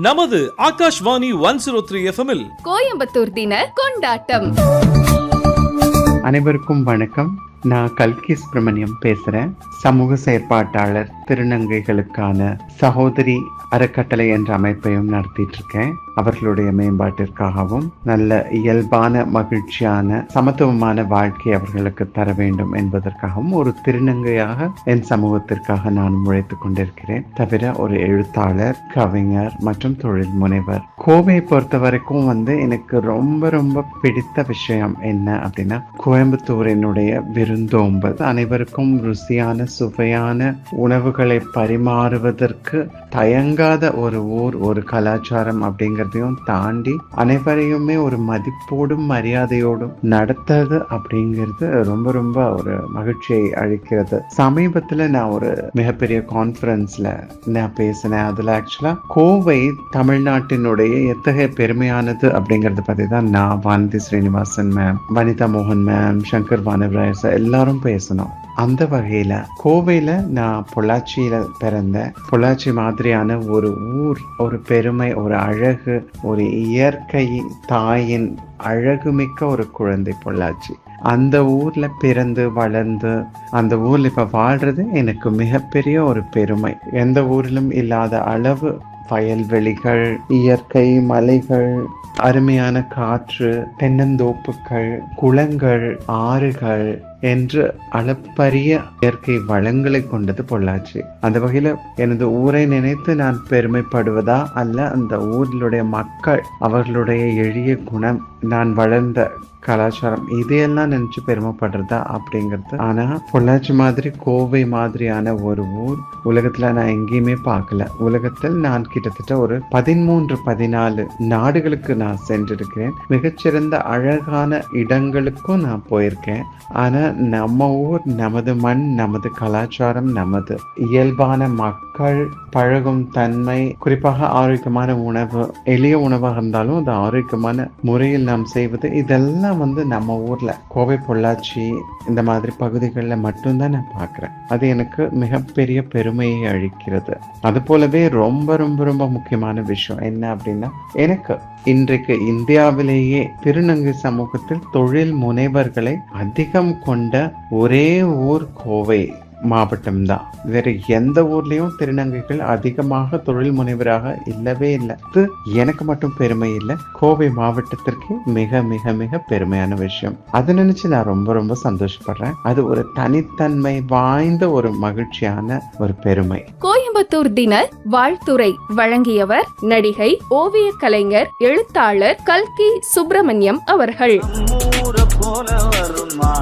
நமது Akashvani one zero three எஃப்எம்மில் கோயம்புத்தூர் தின கொண்டாட்டம். அனைவருக்கும் வணக்கம். நான் கல்கி சுப்பிரமணியம் பேசுறேன். சமூக செயற்பாட்டாளர் திருநங்கைகளுக்கான சகோதரி அறக்கட்டளை என்ற அமைப்பையும் நடத்திட்டு இருக்கேன் அவர்களுடைய மேம்பாட்டிற்காகவும் நல்ல இயல்பான மகிழ்ச்சியான சமத்துவமான வாழ்க்கை அவர்களுக்கு தர வேண்டும் என்பதற்காகவும் ஒரு திருநங்கையாக என் சமூகத்திற்காக நான் உழைத்துக் கொண்டிருக்கிறேன். தவிர ஒரு எழுத்தாளர் கவிஞர் மற்றும் தொழில் முனைவர். கோவையை பொறுத்த வரைக்கும் வந்து எனக்கு ரொம்ப ரொம்ப பிடித்த விஷயம் என்ன அப்படின்னா கோயம்புத்தூரினுடைய விருந்தோம்பல் அனைவருக்கும் ருசியான சுவையான உணவுகளை பரிமாறுவதற்கு தயங்க தயங்காத ஒரு ஊர் ஒரு கலாச்சாரம் அப்படிங்கிறதையும் தாண்டி அனைவரையுமே ஒரு மதிப்போடும் மரியாதையோடும் நடத்துறது அப்படிங்கிறது ரொம்ப ரொம்ப ஒரு மகிழ்ச்சியை அளிக்கிறது. சமீபத்துல நான் ஒரு மிகப்பெரிய கான்ஃபரன்ஸ்ல நான் பேசினேன். அதுல ஆக்சுவலா கோவை தமிழ்நாட்டினுடைய எத்தகைய பெருமையானது அப்படிங்கறத பத்தி தான் நான் வானதி ஸ்ரீனிவாசன் மேம் வனிதா மோகன் மேம் சங்கர் வானவராயர் சார் எல்லாரும் பேசணும். அந்த வகையில் கோவையில் நான் பொள்ளாச்சியில் பிறந்தேன் பொள்ளாச்சி மாதிரியான ஒரு ஊர் ஒரு பெருமை ஒரு அழகு ஒரு இயற்கை தாயின் அழகுமிக்க ஒரு குழந்தை பொள்ளாச்சி. அந்த ஊரில் பிறந்து வளர்ந்து அந்த ஊரில் இப்போ வாழ்றது எனக்கு மிகப்பெரிய ஒரு பெருமை. எந்த ஊரிலும் இல்லாத அளவு வயல்வெளிகள் இயற்கை மலைகள் அருமையான காற்று தென்னந்தோப்புகள் குளங்கள் ஆறுகள் என்று அளப்பரிய இயற்கை வளங்களை கொண்டது பொள்ளாச்சி. அந்த வகையில எனது ஊரை நினைத்து நான் பெருமைப்படுவதா அல்ல அந்த ஊரிலுடைய மக்கள் அவர்களுடைய எளிய குணம் நான் வளர்ந்த கலாச்சாரம். இதையெல்லாம் நினைச்சு பெருமைப்படுறதா அப்படிங்கிறது. ஆனா பொள்ளாச்சி மாதிரி கோவை மாதிரியான ஒரு ஊர் உலகத்துல நான் எங்கேயுமே பார்க்கல. உலகத்தில் நான் கிட்டத்தட்ட ஒரு பதிமூன்று பதினாலு நாடுகளுக்கு நான் சென்றிருக்கிறேன். மிகச்சிறந்த அழகான இடங்களுக்கும் நான் போயிருக்கேன். ஆனா நம்ம ஊர் நமது மண் நமது கலாச்சாரம் நமது இயல்பான மக்கள் பழகும் தன்மை குறிப்பாக ஆரோக்கியமான உணவு எளிய உணவாக இருந்தாலும் அது ஆரோக்கியமான முறையில் நாம் செய்வது இதெல்லாம் வந்து நம்ம ஊரில் கோவை பொள்ளாச்சி இந்த மாதிரி பகுதிகளில் மட்டும்தான் நான் பார்க்குறேன். அது எனக்கு மிகப்பெரிய பெருமையை அளிக்கிறது. அது போலவே ரொம்ப ரொம்ப ரொம்ப முக்கியமான விஷயம் என்ன அப்படின்னா எனக்கு இன்றைக்கு இந்தியாவிலேயே திருநங்கை சமூகத்தில் தொழில் முனைவர்களை அதிகம் கொண்ட ஒரே ஊர் கோவை. மாவட்டம் தான் வேற எந்த ஊர்லயும் திருநங்கைகள் அதிகமாக தொழில் முனைவராக இல்லவே இல்லை. இது எனக்கு மட்டும் பெருமை இல்லை. கோவை மாவட்டத்திற்கு மிக மிக மிக பெருமையான விஷயம். அதை நினைச்சு நான் ரொம்ப ரொம்ப சந்தோஷப்படுறேன். அது ஒரு தனித்தன்மை வாய்ந்த ஒரு மகிழ்ச்சியான ஒரு பெருமை. கோயம்புத்தூர் தின வாழ்த்துரை வழங்கியவர் நடிகை ஓவிய கலைஞர் எழுத்தாளர் கல்கி சுப்பிரமணியம் அவர்கள். போல வருமா?